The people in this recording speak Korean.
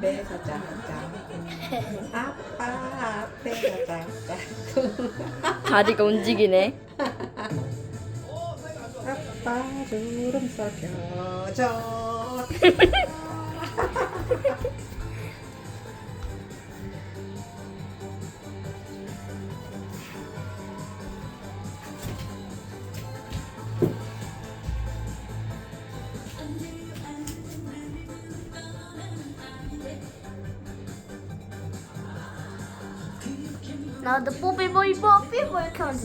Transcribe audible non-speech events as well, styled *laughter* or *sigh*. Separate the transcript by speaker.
Speaker 1: 배가 짱짱 아빠 배가 짱짱
Speaker 2: 다리가 움직이네.
Speaker 1: 아빠 주름살 펴져 *laughs*
Speaker 3: Now the Bobby Boy Bob, we work on.